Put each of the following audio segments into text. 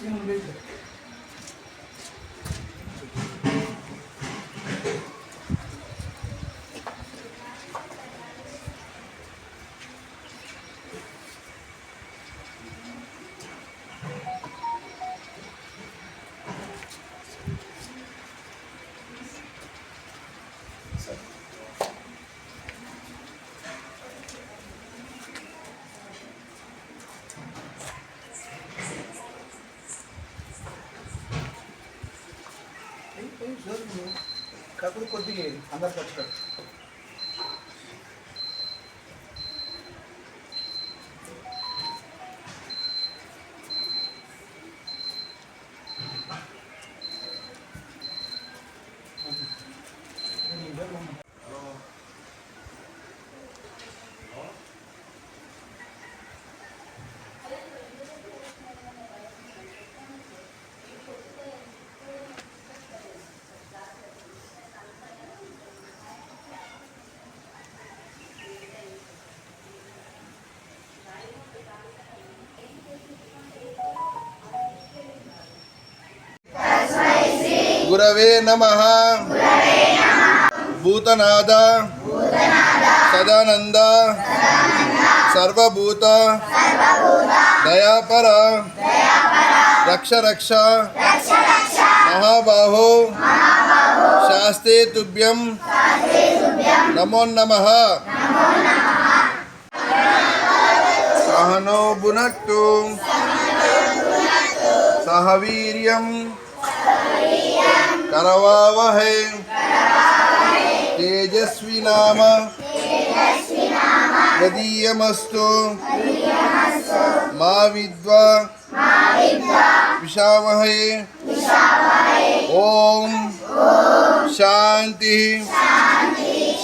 金龙杯子。కాకపోతే కొద్దిగా అందరికి వచ్చాడు గురవే నమ. భూతనాద సదానంద. సర్వభూత. దయాపర. రక్ష రక్ష. మహాబాహో. శాస్తే తుభ్యం. నమోన్నమ సహనో భునక్తు. సహవీర్యం. करवावहै। तेजस्वी नाम। गदीयमस्तु मा विद्वा ओम। शांति।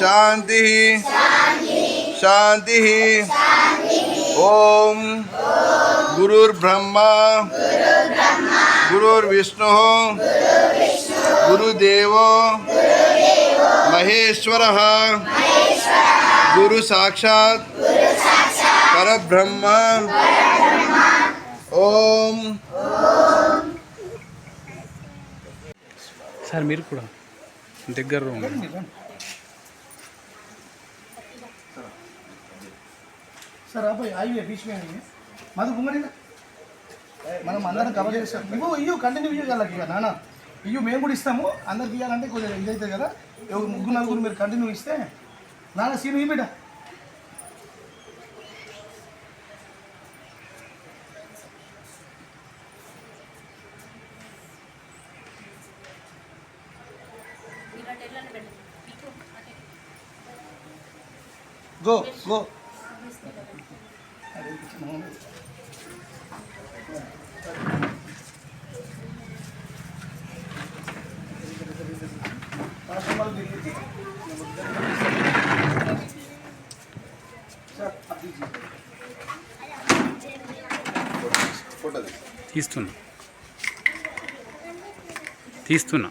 शांति। शांति। ओम। गुरुर्ब्रह्मा। गुरुर्विष्णु। गुरुदेवो महेश्वरः गुरु साक्षात् परब्रह्म ओम సార్ మీరు కూడా దగ్గర సార్ అబ్బాయి అయ్యే బీచ్ మీద మధు బుమ్మడి మనం అందరం కవర్ చేస్తాం ఇవ్వు ఇయ్యు కంటిన్యూ ఇవ్వగలకి ఇక ఇయ్యు మేము కూడా ఇస్తాము. అందరికి ఇవ్వాలంటే కొంచెం ఇదైతే కదా. ఎవరు ముగ్గురు నలుగురు మీరు కంటిన్యూ ఇస్తే. నాన్న సీన్ ఈ బిడ్డ. Go go. తీస్తున్నా. తీస్తున్నా. తీస్తున్నా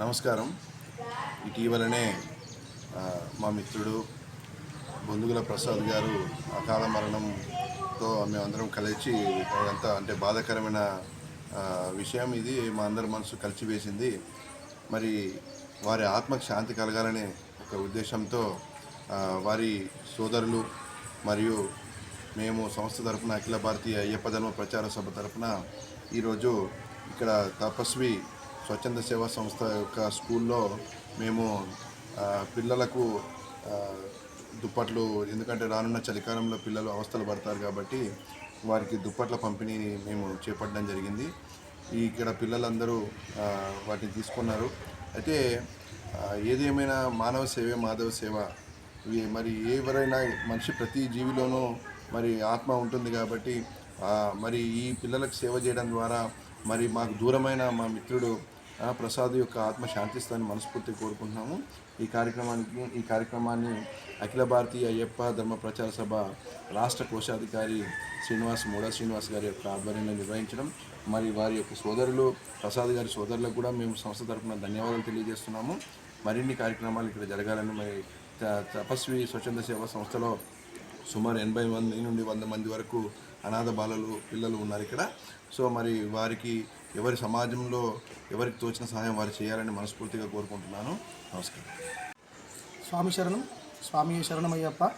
నమస్కారం. ఇటీవలనే మా మిత్రుడు బొందుగుల ప్రసాద్ గారు అకాల మరణంతో మేమందరం కలిసి అదంతా అంటే బాధాకరమైన విషయం ఇది. మా అందరి మనసు కలిసివేసింది. మరి వారి ఆత్మకు శాంతి కలగాలనే ఒక ఉద్దేశంతో వారి సోదరులు మరియు మేము సంస్థ తరపున అఖిల భారతీయ అయ్యప్ప ధర్మ ప్రచార సభ తరఫున ఈరోజు ఇక్కడ తపస్వి స్వచ్ఛంద సేవా సంస్థ యొక్క స్కూల్లో మేము పిల్లలకు దుప్పట్లు ఎందుకంటే రానున్న చలికాలంలో పిల్లలు అవస్థలు పడతారు కాబట్టి వారికి దుప్పట్ల పంపిణీని మేము చేపట్టడం జరిగింది. ఇక్కడ పిల్లలందరూ వాటిని తీసుకున్నారు. అయితే ఏదేమైనా మానవ సేవే మాధవ సేవ. ఇవి మరి ఎవరైనా మనిషి ప్రతి జీవిలోనూ మరి ఆత్మ ఉంటుంది కాబట్టి మరి ఈ పిల్లలకు సేవ చేయడం ద్వారా మరి మాకు దూరమైన మా మిత్రుడు ప్రసాద్ యొక్క ఆత్మ శాంతిస్తాన్ని మనస్ఫూర్తి కోరుకుంటున్నాము. ఈ కార్యక్రమానికి ఈ కార్యక్రమాన్ని అఖిల భారతీయ అయ్యప్ప ధర్మ ప్రచార సభ రాష్ట్ర కోశాధికారి శ్రీనివాస్ మూడా శ్రీనివాస్ గారి యొక్క ఆధ్వర్యంలో నిర్వహించడం. మరి వారి యొక్క సోదరులు ప్రసాద్ గారి సోదరులకు కూడా మేము సంస్థ తరఫున ధన్యవాదాలు తెలియజేస్తున్నాము. మరిన్ని కార్యక్రమాలు ఇక్కడ జరగాలని మరి త- తపస్వి స్వచ్ఛంద సేవా సంస్థలో సుమారు ఎనభై మంది నుండి వంద మంది వరకు అనాథ బాలలు పిల్లలు ఉన్నారు ఇక్కడ. సో మరి వారికి ఎవరి సమాజంలో ఎవరికి తోచిన సహాయం వారు చేయాలని మనస్ఫూర్తిగా కోరుకుంటున్నాను. నమస్కారం. స్వామి శరణం. స్వామి శరణమయ్యప్ప.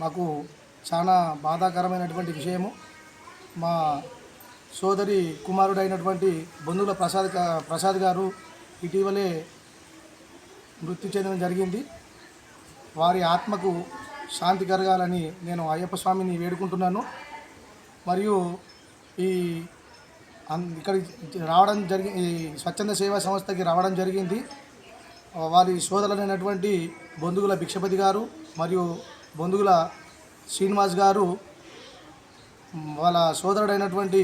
మాకు చాలా బాధాకరమైనటువంటి విషయము. మా సోదరి కుమారుడైనటువంటి బంధువుల ప్రసాద్ ప్రసాద్ గారు ఇటీవలే మృతి చెందడం జరిగింది. వారి ఆత్మకు శాంతి కలగాలని నేను అయ్యప్ప స్వామిని వేడుకుంటున్నాను. మరియు ఈ ఇక్కడ ఇక్కడికి రావడం జరిగి ఈ స్వచ్ఛంద సేవా సంస్థకి రావడం జరిగింది. వారి సోదరులైనటువంటి బొందుగుల భిక్షపతి గారు మరియు బొందుగుల శ్రీనివాస్ గారు వాళ్ళ సోదరుడైనటువంటి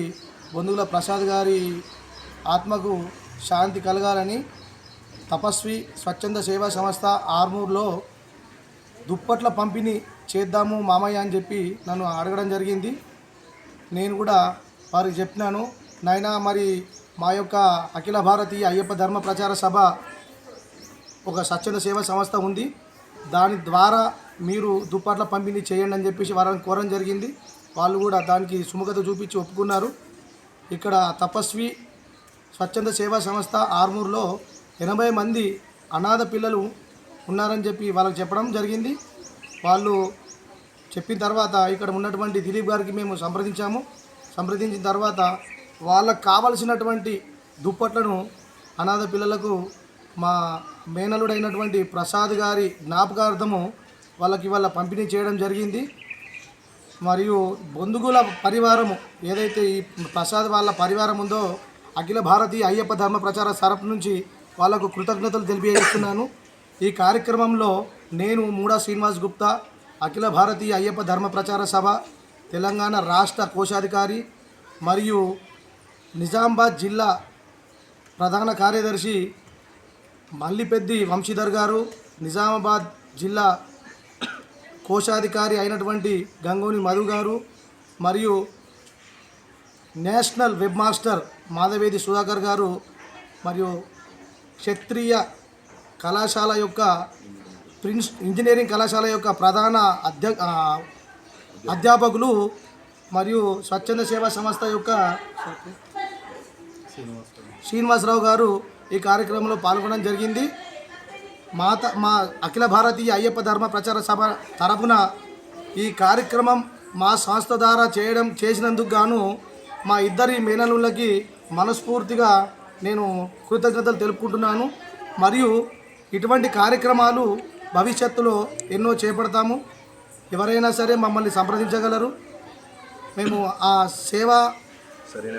బొందుగుల ప్రసాద్ గారి ఆత్మకు శాంతి కలగాలని తపస్వి స్వచ్ఛంద సేవా సంస్థ ఆర్మూర్లో దుప్పట్ల పంపిణీ చేద్దాము మామయ్య అని చెప్పి నన్ను అడగడం జరిగింది. నేను కూడా వారికి చెప్పినాను నాయనా మరి మా యొక్క అఖిల భారతీయ అయ్యప్ప ధర్మ ప్రచార సభ ఒక స్వచ్ఛంద సేవా సంస్థ ఉంది. దాని ద్వారా మీరు దుప్పట్ల పంపిణీ చేయండి అని చెప్పేసి వారిని కోరడం జరిగింది. వాళ్ళు కూడా దానికి సుముఖత చూపించి ఒప్పుకున్నారు. ఇక్కడ తపస్వి స్వచ్ఛంద సేవా సంస్థ ఆర్మూర్లో ఎనభై మంది అనాథ పిల్లలు ఉన్నారని చెప్పి వాళ్ళకి చెప్పడం జరిగింది. వాళ్ళు చెప్పిన తర్వాత ఇక్కడ ఉన్నటువంటి దిలీప్ గారికి మేము సంప్రదించాము. సంప్రదించిన తర్వాత వాళ్ళకు కావలసినటువంటి దుప్పట్లను అనాథ పిల్లలకు మా మేనలుడైనటువంటి ప్రసాద్ గారి జ్ఞాపకార్థము వాళ్ళకి వాళ్ళ పంపిణీ చేయడం జరిగింది. మరియు బొందుగుల పరివారము ఏదైతే ఈ ప్రసాద్ వాళ్ళ పరివారం ఉందో అఖిల భారతీయ అయ్యప్ప ధర్మ ప్రచార సరఫ్ నుంచి వాళ్ళకు కృతజ్ఞతలు తెలియజేస్తున్నాను. ఈ కార్యక్రమంలో నేను మూడా శ్రీనివాస్ గుప్తా అఖిల భారతీయ అయ్యప్ప ధర్మ ప్రచార సభ తెలంగాణ రాష్ట్ర కోశాధికారి మరియు నిజామాబాద్ జిల్లా ప్రధాన కార్యదర్శి మల్లిపెద్ది వంశీధర్ గారు నిజామాబాద్ జిల్లా కోశాధికారి అయినటువంటి గంగోని మధు గారు మరియు national web master Madhavedi Sudhakar గారు మరియు క్షత్రియ కళాశాల యొక్క ప్రిన్స్ ఇంజనీరింగ్ కళాశాల యొక్క ప్రధాన అధ్య అధ్యాపకులు మరియు స్వచ్ఛంద సేవా సంస్థ యొక్క శ్రీనివాసరావు గారు ఈ కార్యక్రమంలో పాల్గొనడం జరిగింది. మాత మా అఖిల భారతీయ అయ్యప్ప ధర్మ ప్రచార సభ తరఫున ఈ కార్యక్రమం మా సంస్థ ద్వారా చేయడం చేసినందుకు గాను మా ఇద్దరి మేనలులకి మనస్ఫూర్తిగా నేను కృతజ్ఞతలు తెలుపుకుంటున్నాను. మరియు ఇటువంటి కార్యక్రమాలు భవిష్యత్తులో ఎన్నో చేపడతాము. ఎవరైనా సరే మమ్మల్ని సంప్రదించగలరు. మేము ఆ సేవ సరైన